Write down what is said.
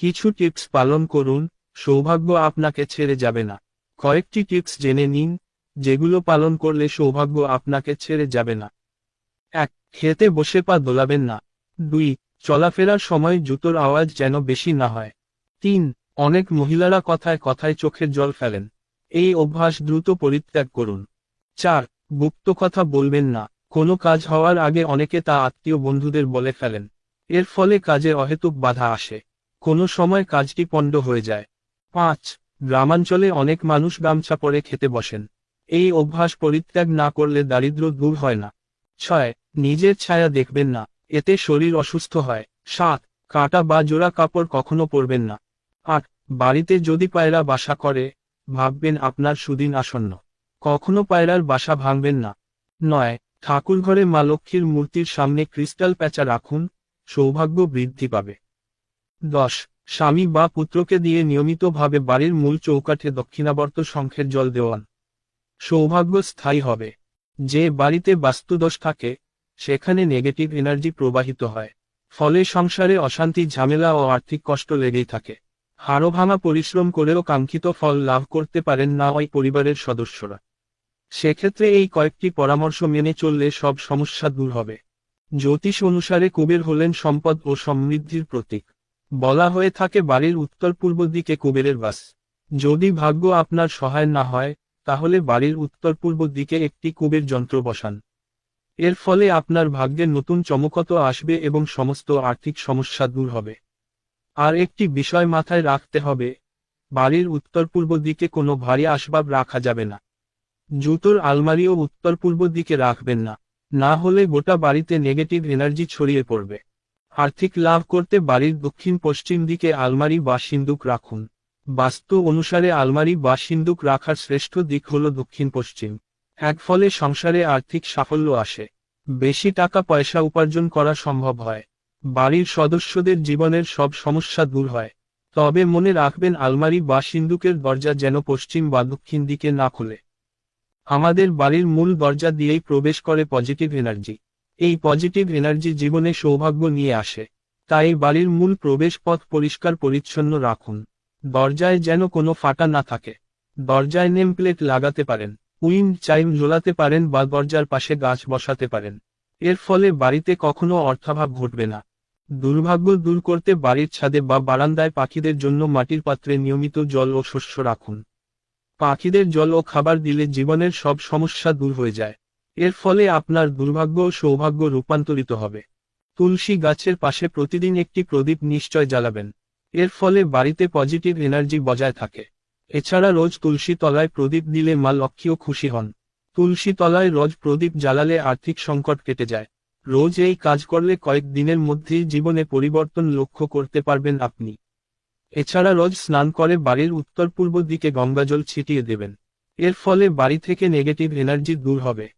কিছু টিপস পালন করুন, সৌভাগ্য আপনাকে ছেড়ে যাবে না। কয়েকটি টিপস জেনে নিন, যেগুলো পালন করলে সৌভাগ্য আপনাকে ছেড়ে যাবে না। এক, খেতে বসে পা দোলাবেন না। দুই, চলাফেরার সময় জুতোর আওয়াজ যেন বেশি না হয়। তিন, অনেক মহিলারা কথায় কথায় চোখের জল ফেলেন। এই অভ্যাস দ্রুত পরিত্যাগ করুন। চার, গুপ্ত কথা বলবেন না। কোনো কাজ হওয়ার আগে অনেকে তা আত্মীয় বন্ধুদের বলে ফেলেন। এর ফলে কাজে অহেতুক বাধা আসে। কোনো সময় কাজটি পণ্ড হয়ে যায়। পাঁচ, গ্রামাঞ্চলে অনেক মানুষ গামছা পরে খেতে বসেন। এই অভ্যাস পরিত্যাগ না করলে দারিদ্র্য দূর হয় না। ছয়, নিজের ছায়া দেখবেন না, এতে শরীর অসুস্থ হয়। সাত, কাটা বা জোড়া কাপড় কখনো পরবেন না। আট, বাড়িতে যদি পায়রা বাসা করে, ভাববেন আপনার সুদিন আসন্ন। কখনো পায়রার বাসা ভাঙবেন না। নয়, ঠাকুরঘরে মা লক্ষ্মীর মূর্তির সামনে ক্রিস্টাল প্যাঁচা রাখুন, সৌভাগ্য বৃদ্ধি পাবে। দশ। স্বামী বা পুত্রকে দিয়ে নিয়মিতভাবে বাড়ির মূল চৌকাঠে দক্ষিণাবর্ত শঙ্খের জল দেওয়ান। সৌভাগ্য স্থায়ী হবে। যে বাড়িতে বাস্তুদোষ থাকে, সেখানে নেগেটিভ এনার্জি প্রবাহিত হয়। ফলে সংসারে অশান্তি, ঝামেলা ও আর্থিক কষ্ট লেগেই থাকে। হাড়ো ভাঙা পরিশ্রম করেও কাঙ্ক্ষিত ফল লাভ করতে পারেন না ওই পরিবারের সদস্যরা। সেক্ষেত্রে এই কয়েকটি পরামর্শ মেনে চললে সব সমস্যা দূর হবে। জ্যোতিষ অনুসারে কুবের হলেন সম্পদ ও সমৃদ্ধির প্রতীক। বলা হয়ে থাকে বাড়ির উত্তর পূর্ব দিকে কুবেরের বাস। যদি ভাগ্য আপনার সহায় না হয়, তাহলে বাড়ির উত্তর পূর্ব দিকে একটি কুবের যন্ত্র বসান। এর ফলে আপনার ভাগ্যে নতুন চমকত আসবে এবং সমস্ত আর্থিক সমস্যা দূর হবে। আর একটি বিষয় মাথায় রাখতে হবে, বাড়ির উত্তর পূর্ব দিকে কোনো ভারী আসবাব রাখা যাবে না। জুতোর আলমারিও উত্তর পূর্ব দিকে রাখবেন না না হলে গোটা বাড়িতে নেগেটিভ এনার্জি ছড়িয়ে পড়বে। আর্থিক লাভ করতে বাড়ির দক্ষিণ পশ্চিম দিকে আলমারি বা সিন্দুক রাখুন। বাস্তু অনুসারে আলমারি বা সিন্দুক রাখার শ্রেষ্ঠ দিক হল দক্ষিণ পশ্চিম। এক ফলে সংসারে আর্থিক সাফল্য আসে। বেশি টাকা পয়সা উপার্জন করা সম্ভব হয়। বাড়ির সদস্যদের জীবনের সব সমস্যা দূর হয়। তবে মনে রাখবেন আলমারি বা সিন্দুকের দরজা যেন পশ্চিম বা দক্ষিণ দিকে না খুলে। আমাদের বাড়ির মূল দরজা দিয়েই প্রবেশ করে পজিটিভ এনার্জি। এই পজিটিভ এনার্জি জীবনে সৌভাগ্য নিয়ে আসে। তাই বাড়ির মূল প্রবেশ পথ পরিষ্কার পরিচ্ছন্ন রাখুন। দরজায় যেন কোনো ফাটা না থাকে। দরজায় নেম প্লেট লাগাতে পারেন, উইন্ড চাইম ঝোলাতে পারেন বা দরজার পাশে গাছ বসাতে পারেন। এর ফলে বাড়িতে কখনো অর্থাভাব ঘটবে না। দুর্ভাগ্য দূর করতে বাড়ির ছাদে বা বারান্দায় পাখিদের জন্য মাটির পাত্রে নিয়মিত জল ও শস্য রাখুন। পাখিদের জল ও খাবার দিলে জীবনের সব সমস্যা দূর হয়ে যায়। এর ফলে আপনার দুর্ভাগ্য ও সৌভাগ্য রূপান্তরিত হবে। তুলসী গাছের পাশে প্রতিদিন একটি প্রদীপ নিশ্চয় জ্বালাবেন। এর ফলে বাড়িতে পজিটিভ এনার্জি বজায় থাকে। এছাড়া রোজ তুলসী তলায় প্রদীপ দিলে মা লক্ষ্মীও খুশি হন। তুলসী তলায় রোজ প্রদীপ জ্বালালে আর্থিক সংকট কেটে যায়। রোজ এই কাজ করলে কয়েক দিনের মধ্যেই জীবনে পরিবর্তন লক্ষ্য করতে পারবেন আপনি। এছাড়া রোজ স্নান করে বাড়ির উত্তর পূর্ব দিকে গঙ্গাজল ছিটিয়ে দেবেন। এর ফলে বাড়ি থেকে নেগেটিভ এনার্জি দূর হবে।